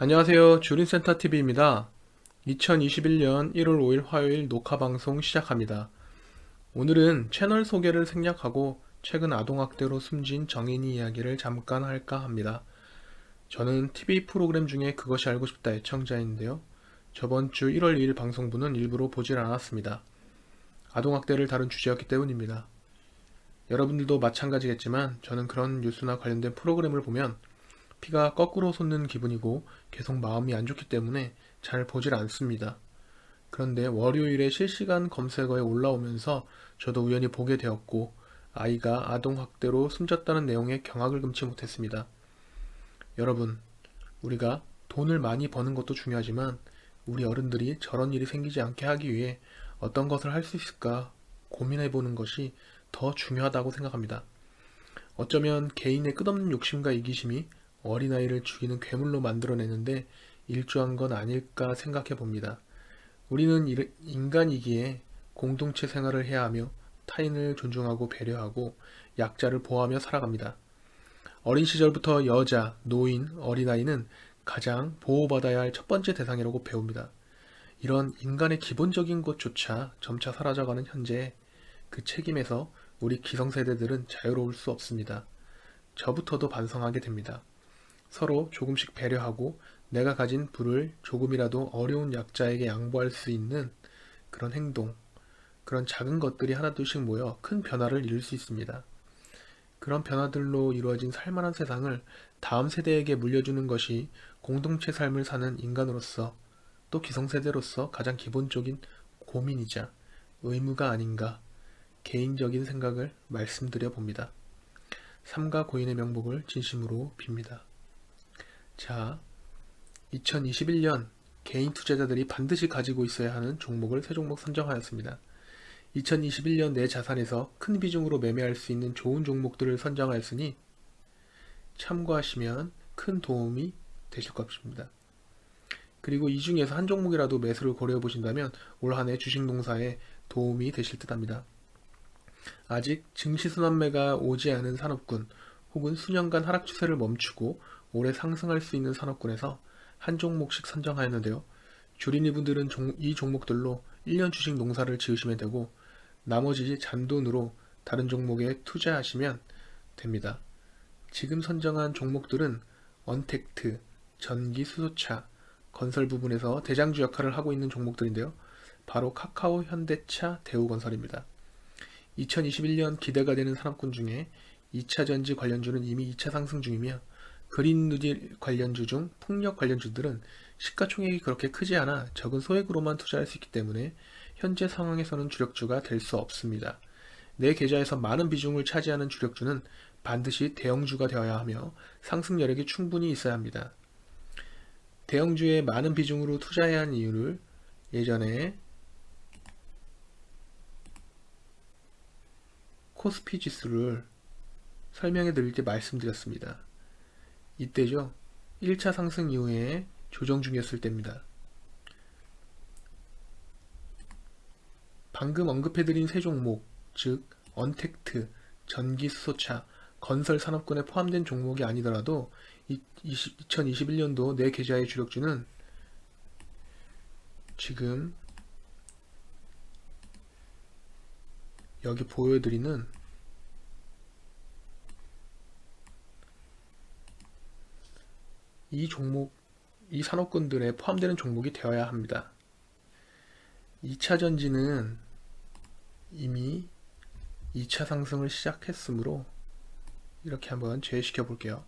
안녕하세요. 주린센터TV입니다. 2021년 1월 5일 화요일 녹화방송 시작합니다. 오늘은 채널 소개를 생략하고 최근 아동학대로 숨진 정인이 이야기를 잠깐 할까 합니다. 저는 TV 프로그램 중에 그것이 알고 싶다 애청자인데요. 저번 주 1월 2일 방송분은 일부러 보질 않았습니다. 아동학대를 다룬 주제였기 때문입니다. 여러분들도 마찬가지겠지만 저는 그런 뉴스나 관련된 프로그램을 보면 피가 거꾸로 솟는 기분이고 계속 마음이 안 좋기 때문에 잘 보질 않습니다. 그런데 월요일에 실시간 검색어에 올라오면서 저도 우연히 보게 되었고 아이가 아동학대로 숨졌다는 내용에 경악을 금치 못했습니다. 여러분, 우리가 돈을 많이 버는 것도 중요하지만 우리 어른들이 저런 일이 생기지 않게 하기 위해 어떤 것을 할 수 있을까 고민해 보는 것이 더 중요하다고 생각합니다. 어쩌면 개인의 끝없는 욕심과 이기심이 어린아이를 죽이는 괴물로 만들어내는데 일조한 건 아닐까 생각해 봅니다. 우리는 일- 인간이기에 공동체 생활을 해야 하며 타인을 존중하고 배려하고 약자를 보호하며 살아갑니다. 어린 시절부터 여자, 노인, 어린아이는 가장 보호받아야 할 첫 번째 대상이라고 배웁니다. 이런 인간의 기본적인 것조차 점차 사라져가는 현재 그 책임에서 우리 기성세대들은 자유로울 수 없습니다. 저부터도 반성하게 됩니다. 서로 조금씩 배려하고 내가 가진 부를 조금이라도 어려운 약자에게 양보할 수 있는 그런 행동, 그런 작은 것들이 하나둘씩 모여 큰 변화를 이룰 수 있습니다. 그런 변화들로 이루어진 살만한 세상을 다음 세대에게 물려주는 것이 공동체 삶을 사는 인간으로서 또 기성세대로서 가장 기본적인 고민이자 의무가 아닌가 개인적인 생각을 말씀드려 봅니다. 삼가 고인의 명복을 진심으로 빕니다. 자, 2021년 개인 투자자들이 반드시 가지고 있어야 하는 종목을 세 종목 선정하였습니다. 2021년 내 자산에서 큰 비중으로 매매할 수 있는 좋은 종목들을 선정하였으니 참고하시면 큰 도움이 되실 것입니다. 그리고 이 중에서 한 종목이라도 매수를 고려해 보신다면 올 한 해 주식 농사에 도움이 되실 듯 합니다. 아직 증시 순환매가 오지 않은 산업군 혹은 수년간 하락 추세를 멈추고 올해 상승할 수 있는 산업군에서 한 종목씩 선정하였는데요. 주린이 분들은 종- 이 종목들로 1년 주식 농사를 지으시면 되고 나머지 잔돈으로 다른 종목에 투자하시면 됩니다. 지금 선정한 종목들은 언택트, 전기 수소차, 건설 부분에서 대장주 역할을 하고 있는 종목들인데요. 바로 카카오, 현대차, 대우건설입니다. 2021년 기대가 되는 산업군 중에 2차 전지 관련주는 이미 2차 상승 중이며 그린 누딜 관련주 중 풍력 관련주들은 시가총액이 그렇게 크지 않아 적은 소액으로만 투자할 수 있기 때문에 현재 상황에서는 주력주가 될 수 없습니다. 내 계좌에서 많은 비중을 차지하는 주력주는 반드시 대형주가 되어야 하며 상승 여력이 충분히 있어야 합니다. 대형주에 많은 비중으로 투자해야 하는 이유를 예전에 코스피 지수를 설명해 드릴 때 말씀드렸습니다. 이때죠. 1차 상승 이후에 조정 중이었을 때입니다. 방금 언급해드린 세 종목, 즉 언택트, 전기수소차, 건설산업군에 포함된 종목이 아니더라도 2021년도 내 계좌의 주력주는 지금 여기 보여드리는 이 종목, 이 산업군들에 포함되는 종목이 되어야 합니다. 2차 전지는 이미 2차 상승을 시작했으므로 이렇게 한번 제시켜 볼게요.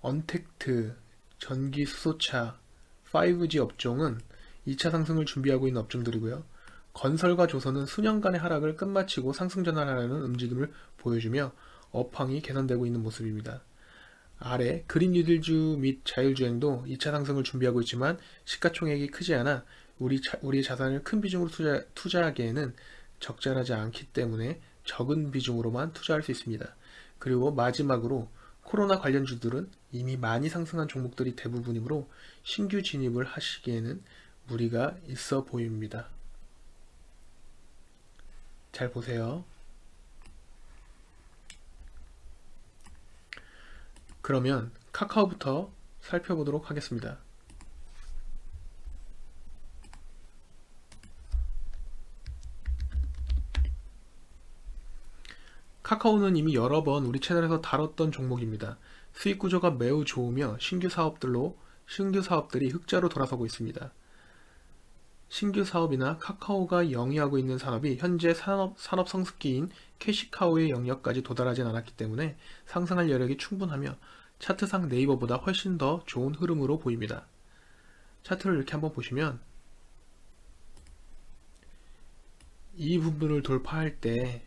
언택트, 전기 수소차, 5G 업종은 2차 상승을 준비하고 있는 업종들이고요. 건설과 조선은 수년간의 하락을 끝마치고 상승 전환하려는 움직임을 보여주며 업황이 개선되고 있는 모습입니다. 아래 그린 뉴딜주 및 자율주행도 2차 상승을 준비하고 있지만 시가총액이 크지 않아 우리 자, 우리의 자산을 큰 비중으로 투자, 투자하기에는 적절하지 않기 때문에 적은 비중으로만 투자할 수 있습니다. 그리고 마지막으로 코로나 관련주들은 이미 많이 상승한 종목들이 대부분이므로 신규 진입을 하시기에는 무리가 있어 보입니다. 잘 보세요. 그러면 카카오부터 살펴보도록 하겠습니다. 카카오는 이미 여러 번 우리 채널에서 다뤘던 종목입니다. 수익 구조가 매우 좋으며 신규 사업들로 신규 사업들이 흑자로 돌아서고 있습니다. 신규 사업이나 카카오가 영위하고 있는 산업이 현재 산업, 산업 성숙기인 캐시카우의 영역까지 도달하진 않았기 때문에 상승할 여력이 충분하며 차트상 네이버보다 훨씬 더 좋은 흐름으로 보입니다. 차트를 이렇게 한번 보시면 이 부분을 돌파할 때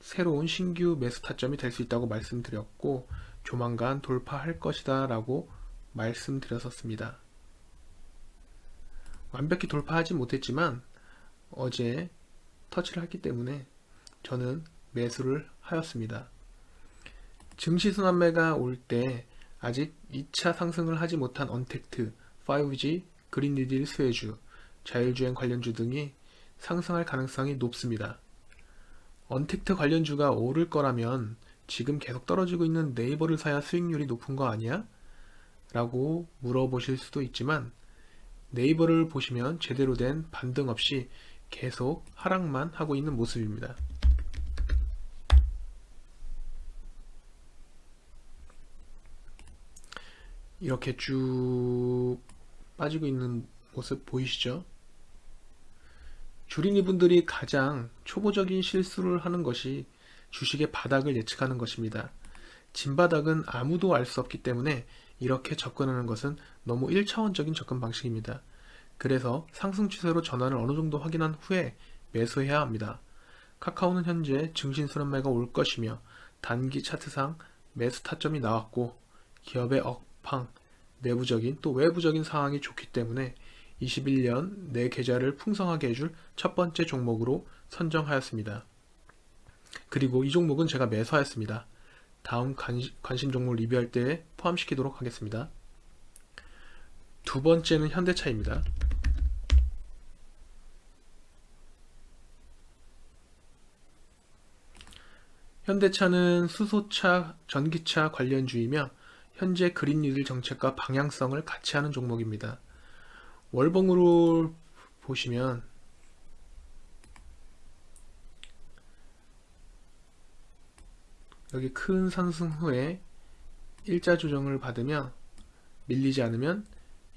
새로운 신규 매수 타점이 될 수 있다고 말씀드렸고 조만간 돌파할 것이다 라고 말씀드렸었습니다. 완벽히 돌파하지 못했지만 어제 터치를 했기 때문에 저는 매수를 하였습니다. 증시순환매가 올 때 아직 2차 상승을 하지 못한 언택트, 5G, 그린리딜 수혜주, 자율주행 관련주 등이 상승할 가능성이 높습니다. 언택트 관련주가 오를 거라면 지금 계속 떨어지고 있는 네이버를 사야 수익률이 높은 거 아니야? 라고 물어보실 수도 있지만 네이버를 보시면 제대로 된 반등 없이 계속 하락만 하고 있는 모습입니다. 이렇게 쭉 빠지고 있는 모습 보이시죠? 주린이 분들이 가장 초보적인 실수를 하는 것이 주식의 바닥을 예측하는 것입니다. 진바닥은 아무도 알 수 없기 때문에 이렇게 접근하는 것은 너무 1차원적인 접근 방식입니다. 그래서 상승 추세로 전환을 어느 정도 확인한 후에 매수해야 합니다. 카카오는 현재 증신순환매가 올 것이며 단기 차트상 매수 타점이 나왔고 기업의 억팡, 내부적인 또 외부적인 상황이 좋기 때문에 21년 내 계좌를 풍성하게 해줄 첫 번째 종목으로 선정하였습니다. 그리고 이 종목은 제가 매수하였습니다. 다음 관심 종목 리뷰할 때 포함시키도록 하겠습니다. 두 번째는 현대차입니다. 현대차는 수소차, 전기차 관련주이며 현재 그린리딜 정책과 방향성을 같이 하는 종목입니다. 월봉으로 보시면 여기 큰 상승 후에 일자 조정을 받으며 밀리지 않으면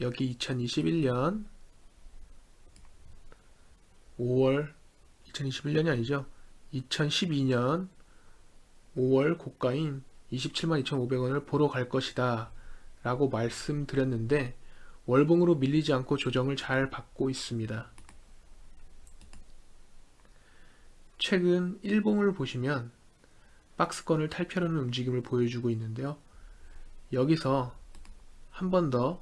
여기 2021년 5월 2021년이 아니죠. 2012년 5월 고가인 27만 2,500원을 보러 갈 것이다 라고 말씀드렸는데 월봉으로 밀리지 않고 조정을 잘 받고 있습니다. 최근 일봉을 보시면 박스권을 탈피하는 움직임을 보여주고 있는데요. 여기서 한 번 더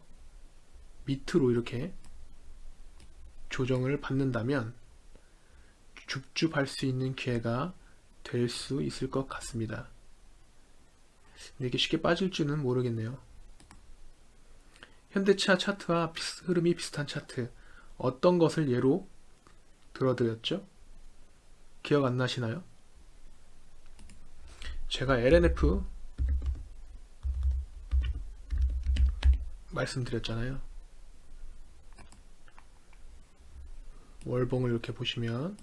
밑으로 이렇게 조정을 받는다면 줍줍할 수 있는 기회가 될 수 있을 것 같습니다. 이렇게 쉽게 빠질지는 모르겠네요. 현대차 차트와 흐름이 비슷한 차트 어떤 것을 예로 들어드렸죠? 기억 안 나시나요? 제가 LNF 말씀드렸잖아요. 월봉을 이렇게 보시면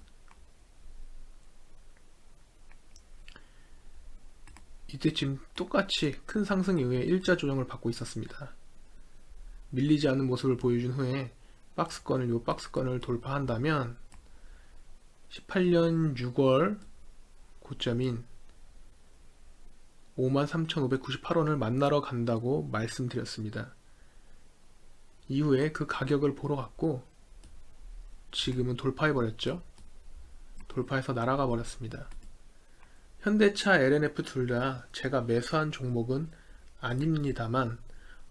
이때쯤 똑같이 큰 상승에 의해 일자 조정을 받고 있었습니다. 밀리지 않는 모습을 보여준 후에 박스권을 요 박스권을 돌파한다면 18년 6월 고점인 53,598원을 만나러 간다고 말씀드렸습니다. 이후에 그 가격을 보러 갔고 지금은 돌파해 버렸죠. 돌파해서 날아가 버렸습니다. 현대차, LNF 둘 다 제가 매수한 종목은 아닙니다만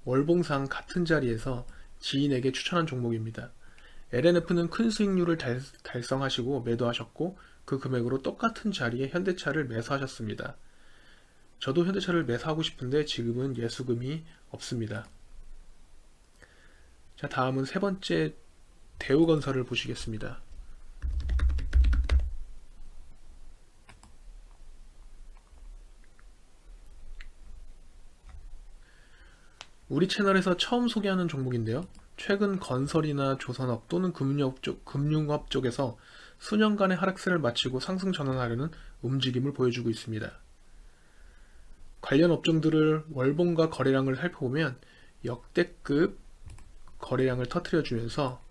월봉상 같은 자리에서 지인에게 추천한 종목입니다. LNF는 큰 수익률을 달, 달성하시고 매도하셨고 그 금액으로 똑같은 자리에 현대차를 매수하셨습니다. 저도 현대차를 매수하고 싶은데 지금은 예수금이 없습니다. 자 다음은 세 번째 대우건설을 보시겠습니다. 우리 채널에서 처음 소개하는 종목인데요. 최근 건설이나 조선업 또는 금융업, 쪽, 금융업 쪽에서 수년간의 하락세를 마치고 상승 전환하려는 움직임을 보여주고 있습니다. 관련 업종들을 월봉과 거래량을 살펴보면 역대급 거래량을 터트려 주면서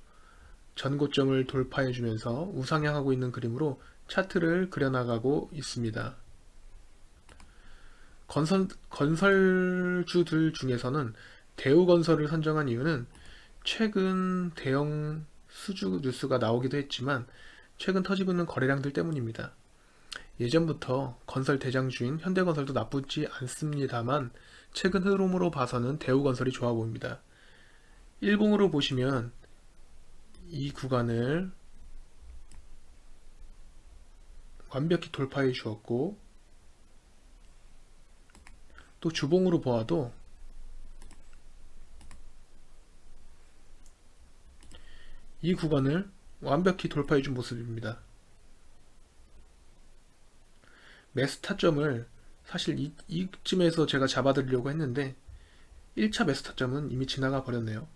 전고점을 돌파해 주면서 우상향하고 있는 그림으로 차트를 그려나가고 있습니다. 건설, 건설주들 중에서는 대우건설을 선정한 이유는 최근 대형 수주 뉴스가 나오기도 했지만 최근 터지고 있는 거래량들 때문입니다. 예전부터 건설 대장주인 현대건설도 나쁘지 않습니다만 최근 흐름으로 봐서는 대우건설이 좋아 보입니다. 일봉으로 보시면 이 구간을 완벽히 돌파해 주었고 또 주봉으로 보아도 이 구간을 완벽히 돌파해 준 모습입니다. 매수 타점을 사실 이, 이쯤에서 제가 잡아드리려고 했는데 1차 매수 타점은 이미 지나가 버렸네요.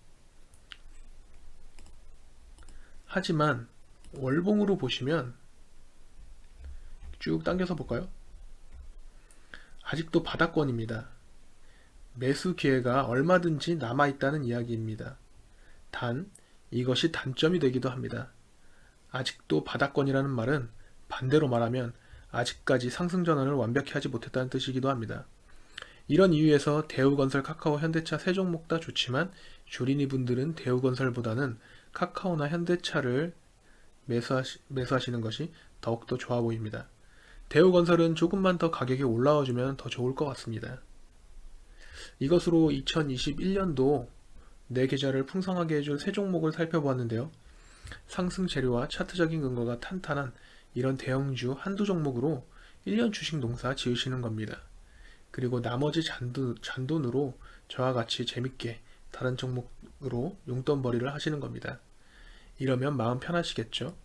하지만 월봉으로 보시면 쭉 당겨서 볼까요? 아직도 바닥권입니다. 매수 기회가 얼마든지 남아있다는 이야기입니다. 단, 이것이 단점이 되기도 합니다. 아직도 바닥권이라는 말은 반대로 말하면 아직까지 상승 전환을 완벽히 하지 못했다는 뜻이기도 합니다. 이런 이유에서 대우건설, 카카오, 현대차 세 종목 다 좋지만 주린이 분들은 대우건설보다는 카카오나 현대차를 매수하시, 매수하시는 것이 더욱더 좋아 보입니다. 대우건설은 조금만 더 가격이 올라와주면 더 좋을 것 같습니다. 이것으로 2021년도 내 계좌를 풍성하게 해줄 세 종목을 살펴보았는데요. 상승 재료와 차트적인 근거가 탄탄한 이런 대형주 한두 종목으로 1년 주식 농사 지으시는 겁니다. 그리고 나머지 잔돈, 잔돈으로 저와 같이 재밌게 다른 종목으로 용돈벌이를 하시는 겁니다. 이러면 마음 편하시겠죠?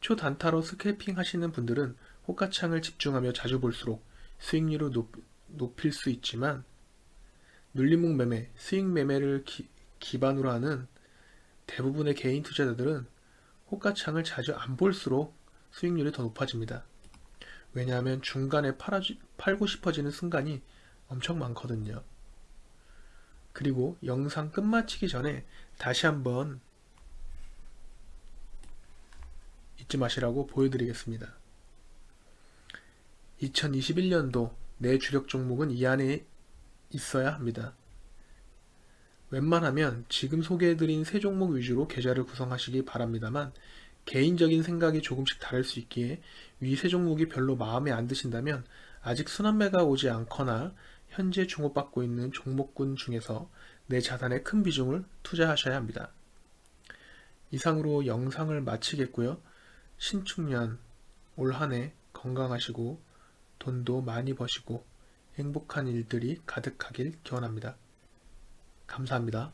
초단타로 스캘핑 하시는 분들은 호가창을 집중하며 자주 볼수록 수익률을 높, 높일 수 있지만 눌림목 매매, 스윙 매매를 기, 기반으로 하는 대부분의 개인 투자자들은 호가창을 자주 안 볼수록 수익률이 더 높아집니다. 왜냐하면 중간에 팔아주, 팔고 싶어지는 순간이 엄청 많거든요. 그리고 영상 끝마치기 전에 다시 한번 잊지 마시라고 보여드리겠습니다. 2021년도 내 주력 종목은 이 안에 있어야 합니다. 웬만하면 지금 소개해드린 세 종목 위주로 계좌를 구성하시기 바랍니다만 개인적인 생각이 조금씩 다를 수 있기에 위 세 종목이 별로 마음에 안 드신다면 아직 순환매가 오지 않거나 현재 주목받고 있는 종목군 중에서 내 자산의 큰 비중을 투자하셔야 합니다. 이상으로 영상을 마치겠고요. 신축년 올 한 해 건강하시고 돈도 많이 버시고 행복한 일들이 가득하길 기원합니다. 감사합니다.